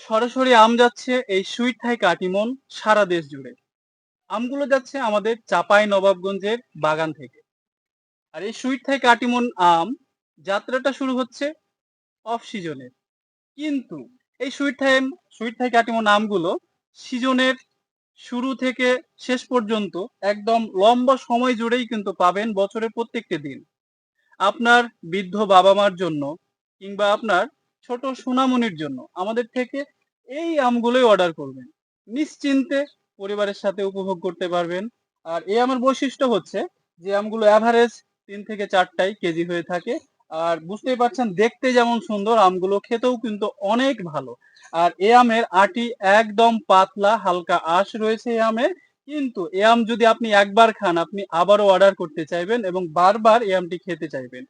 সরাসরি আম যাচ্ছে এই সুইট থাই কাটিমন সারা দেশ জুড়ে। আমগুলো যাচ্ছে আমাদের চাপাই নবাবগঞ্জের বাগান থেকে। আর এই সুইট থাই কাটিমন আম যাত্রাটা শুরু হচ্ছে অফ সিজনে। কিন্তু এই sweet Thai sweet Thai Katimon আমগুলো সিজনের শুরু থেকে শেষ পর্যন্ত একদম লম্বা সময় জুড়েই কিন্তু পাবেন বছরের প্রত্যেকটি দিন। আপনার বৃদ্ধ বাবা মার জন্য কিংবা আপনার ছোট সোনামনির জন্য আমাদের থেকে এই আমগুলোই অর্ডার করবেন। নিশ্চিন্তে পরিবারের সাথে উপভোগ করতে পারবেন। আর এই আমের বৈশিষ্ট্য হচ্ছে যে আমগুলো অ্যাভারেজ তিন থেকে চারটাই কেজি হয়ে থাকে। আর বুঝতেই পারছেন, দেখতে যেমন সুন্দর, আমগুলো খেতেও কিন্তু অনেক ভালো। আর এ আমের আটি একদম পাতলা, হালকা আঁশ রয়েছে এই আমের। কিন্তু এ আম যদি আপনি একবার খান, আপনি আবারও অর্ডার করতে চাইবেন এবং বারবার এই আমটি খেতে চাইবেন।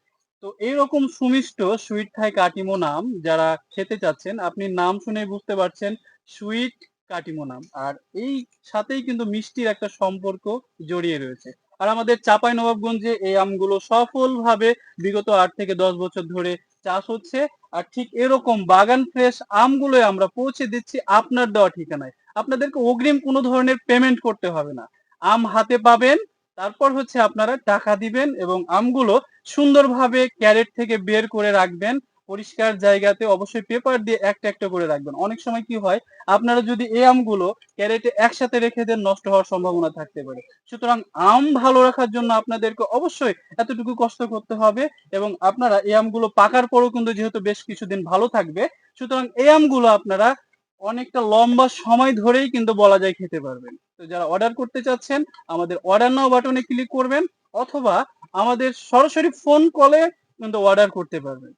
তো এইরকম সুমিষ্ট সুইট থাই কাটিমো নাম যারা খেতে চাচ্ছেন, আপনি নাম শুনে বুঝতে পারছেন সুইট কাটিমো নাম। আর এই সাথেই কিন্তু মিষ্টির একটা সম্পর্ক জড়িয়ে রয়েছে। আর আমাদের চাপাই নবাবগঞ্জে এই আমগুলো সফলভাবে বিগত আট থেকে দশ বছর ধরে চাষ হচ্ছে। আর ঠিক এরকম বাগান ফ্রেশ আমগুলো আমরা পৌঁছে দিচ্ছি আপনার দেওয়া ঠিকানায়। আপনাদেরকে অগ্রিম কোনো ধরনের পেমেন্ট করতে হবে না। আম হাতে পাবেন, তারপর হচ্ছে আপনারা টাকা দিবেন এবং আমগুলো সুন্দরভাবে ক্যারেট থেকে বের করে রাখবেন। পরিষ্কার জায়গাতে অবশ্যই পেপার দিয়ে একটা একটা করে রাখবেন। অনেক সময় কি হয়, আপনারা যদি এই আমগুলো ক্যারেটে একসাথে রেখে দেন, নষ্ট হওয়ার সম্ভাবনা থাকতে পারে। সুতরাং আম ভালো রাখার জন্য আপনাদেরকে অবশ্যই এতটুকু কষ্ট করতে হবে এবং আপনারা এই আমগুলো পাকার পরও কিন্তু যেহেতু বেশ কিছুদিন ভালো থাকবে, সুতরাং এই আমগুলো আপনারা অনেকটা লম্বা সময় ধরেই কিন্তু বলা যায় খেতে পারবেন। তো যারা অর্ডার করতে চাচ্ছেন, আমাদের অর্ডার নাও বাটনে ক্লিক করবেন অথবা আমাদের সরাসরি ফোন কলে কিন্তু অর্ডার করতে পারবেন।